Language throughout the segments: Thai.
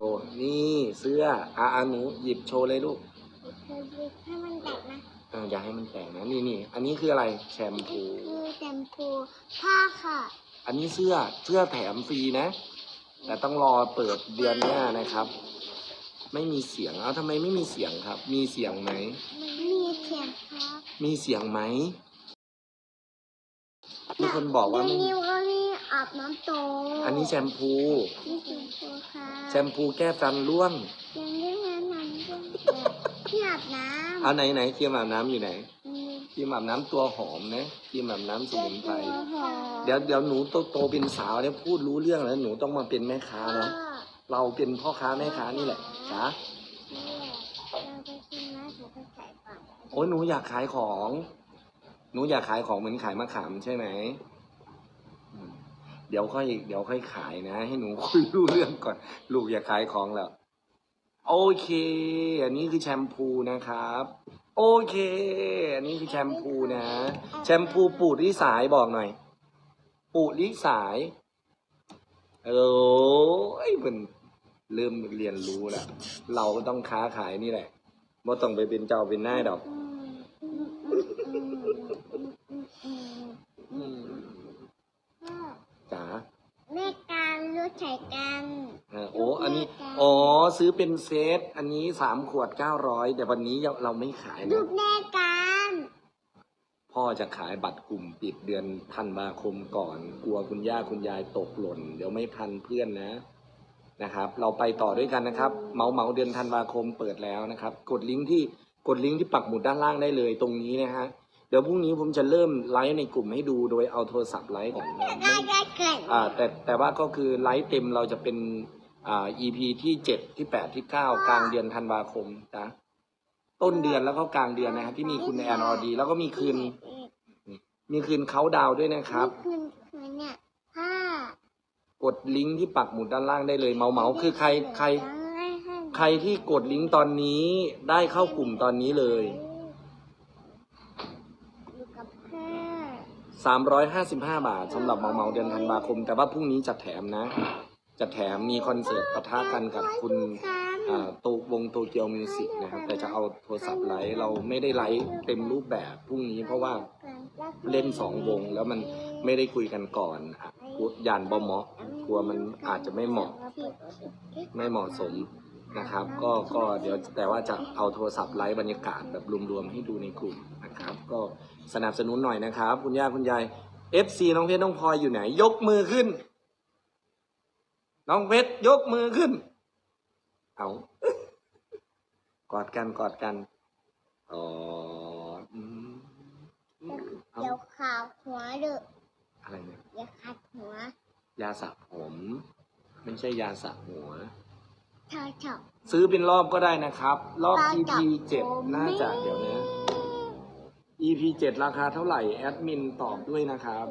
โอ้นี่เสื้ออาอาหนูหยิบโชว์เลยลูกเธอบิดให้มันแตกนะอ่าอย่าให้มันแตกนะนี่นี่อันนี้คืออะไรแชมพูคือแชมพูผ้าค่ะ อันนี้เสื้อเสื้อแถมฟรีนะ แต่ต้องรอเปิดเดือนหน้านะครับ ไม่มีเสียงเอาทำไมไม่มีเสียงครับ มีเสียงไหม มีเทียนครับ มีเสียงไหมมี คนบอกว่าในไม่นิ้วก็มีอาบน้ำโตอันนี้แชมพู นี่แชมพูค่ะแชมพูแก้ฟันร่วง ยังได้แนะนำด้วยแบบที่อาบน้ำเอาไหนไหนครีมอาบน้ำอยู่ไหนมีครีมอาบน้ำตัวหอมนะครีมอาบน้ำสมุนไพร ตัวหอมเดี๋ยวเดี๋ยวหนูโตโตเป็นสาวเนี่ยพูดรู้เรื่องแล้วหนูต้องมาเป็นแม่ค้าพ่อเนาะเราเป็นพ่อค้าแม่ค้านี่แหละจ้านี่แหละเราไปกินนะถูกไปใส่ก่อนโอ้ยหนูอยากขายของ หนูอยากขายของเหมือนขายมะขามใช่ไหม เดี๋ยวค่อยเดี๋ยวค่อยขายนะ ให้หนูคุยรู้เรื่องก่อน ลูกอยากขายของแล้ว โอเค อันนี้คือแชมพูนะครับ โอเค อันนี้คือแชมพูนะ แชมพูปูดริสายบอกหน่อย ปูดริสายเออมันเริ่มเรียนรู้แล้วเราก็ต้องค้าขายนี่แหละไม่ต้องไปเป็นเจ้าเป็นนายดอก อืมอืมอืมอืมอืมอืมอืม อืม พ่อ จ๋า แม่การรู้จักกัน เออโอ้ อันนี้ อ๋อ ซื้อเป็นเซต อันนี้สามขวดเก้าร้อยแต่วันนี้เราไม่ขายลูนะกแม่กันพ่อจะขายบัตรกลุ่มปิดเดือนธันวาคมก่อน กลัวคุณย่าคุณยายตกหล่น เดี๋ยวไม่ทันเพื่อนนะนะครับ เราไปต่อด้วยกันนะครับ เมาเมาเดือนธันวาคมเปิดแล้วนะครับ กดลิงก์ที่กดลิงก์ที่ปักหมุดด้านล่างได้เลยตรงนี้นะฮะเดี๋ยวพรุ่งนี้ผมจะเริ่มไลฟ์ในกลุ่มให้ดูโดยเอาโทรศัพท์ไลฟ์ของได้ได้เกิดอ่าแต่แต่ว่าก็คือไลฟ์เต็มเราจะเป็น อ่า EP ที่เจ็ดที่แปดที่เก้ากลางเดือนธันวาคมนะต้นเดือนแล้วก็กลางเดือนนะฮะที่มีคุณแอนอรดี แล้วก็มีคืน มีคืนเขาดาวน์ด้วยนะครับนี่คืนคืนเนี่ยผ้ากดลิงก์ที่ปักหมุดด้านล่างได้เลยเมาเมาคือใครใคร ใครที่กดลิงก์ตอนนี้ได้เข้ากลุ่มตอนนี้เลยอยู่กับพ่อ355บาทสำหรับเมาเมาเดือนธันวาคม แต่ว่าพรุ่งนี้จะแถมนะ จะแถมมีคอนเสิร์ตปะทะกันกับคุณอ่าโตวงโตเกียวมิวสิกนะครับ แต่จะเอาโทรศัพท์ไลฟ์เราไม่ได้ไลฟ์เต็มรูปแบบพรุ่งนี้เพราะว่าเล่นสองวงแล้วมันไม่ได้คุยกันก่อนอะกลัวยานบ่เหมาะกลัวมันอาจจะไม่เหมาะไม่เหมาะสมนะครับ ก็ก็เดี๋ยวแต่ว่าจะเอาโทรศัพท์ไลฟ์บรรยากาศแบบรวมๆให้ดูในกลุ่มนะครับ ก็สนับสนุนหน่อยนะครับ คุณย่าคุณยาย FC น้องเพชรน้องพลอยอยู่ไหน ยกมือขึ้น น้องเพชรยกมือขึ้น เอากอดกันกอดกันอ๋ออืมเอาเดี๋ยวขาวหัวเด้ออะไรเนี่ยเดี๋ยวขัดหัวยาสระผม ไม่ใช่ยาสระหัว เธอชอบซื้อเป็นรอบก็ได้นะครับ รอบเรา EP จับเจ็ดผมน่าจะเดี๋ยวนะ EP เจ็ดราคาเท่าไหร่ แอดมินตอบด้วยนะครับ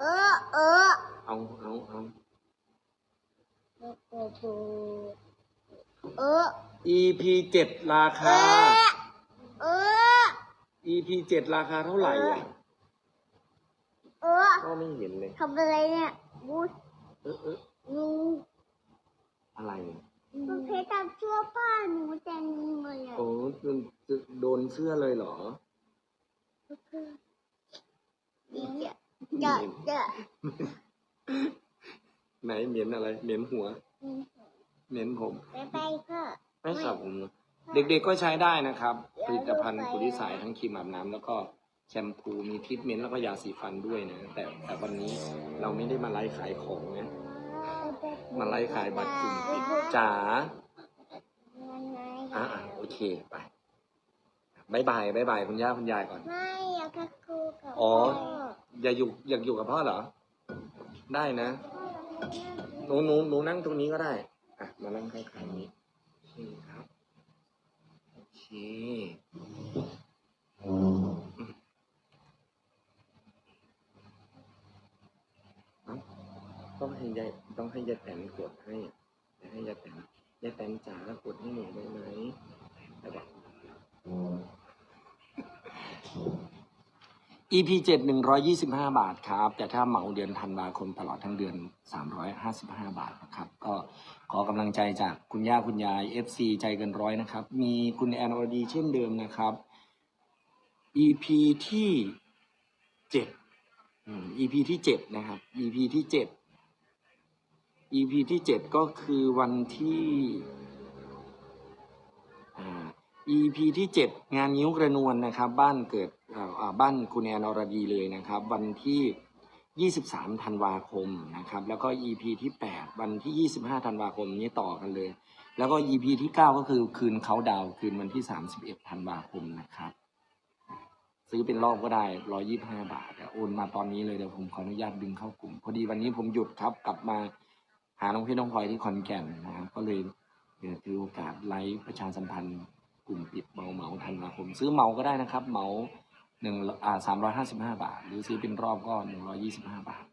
เออเออ เอาเอาเอา เออ EP เจ็ดราเอคา อ เออ EP เจ็ดราคาเท่าไหร่อะเออก็ไม่เห็นเลย ทำอะไรเนี่ยบูดเออเออยูอะไรมันเพชรทำชั่วผ้าหนูแต่งเลยอะโอ้โดนเสื้อเลยเหรอดีอะจะจะ ไหนเหม็นอะไร เหม็นหัว เหม็นผมไปไปก็ไม่สระผมเหรอเด็กๆก็ใช้ได้นะครับ ผลิตภัณฑ์คุณลิสายทั้งครีมอาบน้ำแล้วก็แชมพูมีทรีทเมนต์แล้วก็ยาสีฟันด้วยนะ แต่แต่วันนี้เราไม่ได้มาไลฟ์ขายของนะ มาไลฟ์ขายบัตรกลุ่มปิดจ๋าอะอะโอเคไปบายบายบายบายคุณย่าคุณยายก่อน ไม่อยากกับครูกับอ๋อพ่ออย่าอยู่อยากอยู่กับพ่อเหรอ ได้นะ หนูหนูหนูนั่งตรงนี้ก็ได้ อะ มานั่งข้างๆนี้โอเครับ โอเคอืมเอ้าต้องให้ยายต้องให้ยายแตนกดให้ให้ยายแตนยายแตนจ๋ากดให้หนูได้ไหมแต่บอก EP เจ็ดหนึ่งร้อยยี่สิบห้าบาทครับ แต่ถ้าเหมาเดือนธันวาคมตลอดทั้งเดือนสามร้อยห้าสิบห้าบาทนะครับ ก็ขอกำลังใจจากคุณย่าคุณยาย FC ใจเกินร้อยนะครับ มีคุณแอนอรดีเช่นเดิมนะครับ EP ที่เจ็ดอืม EP ที่เจ็ดนะครับ EP ที่เจ็ด EP ที่เจ็ดก็คือวันที่ EP ที่เจ็ดงานนิ้วกระนวลนะครับ บ้านเกิดบ้านคุณแอนอรดีเลยนะครับ วันที่ 23 ธันวาคมนะครับ แล้วก็ EP ที่ 8 วันที่ 25 ธันวาคมนี้ต่อกันเลย แล้วก็ EP ที่ 9 ก็คือคืนเขาดาวคืนวันที่ 31 ธันวาคมนะครับ ซื้อเป็นรอบก็ได้ 125 บาทโอนมาตอนนี้เลยเดี๋ยวผมขออนุญาตดึงเข้ากลุ่ม พอดีวันนี้ผมหยุดครับกลับมาหาน้องพี่น้องพลอยที่ขอนแก่นนะครับก็เลยถือโอกาสไลฟ์ประชาสัมพันธ์ กลุ่มปิดเมาเมาธันวาคม ซื้อเมาก็ได้นะครับ เมาหนึ่งอ่าสามร้อยห้าสิบห้าบาท หรือซื้อเป็นรอบก็หนึ่งร้อยี่สิบห้าบาท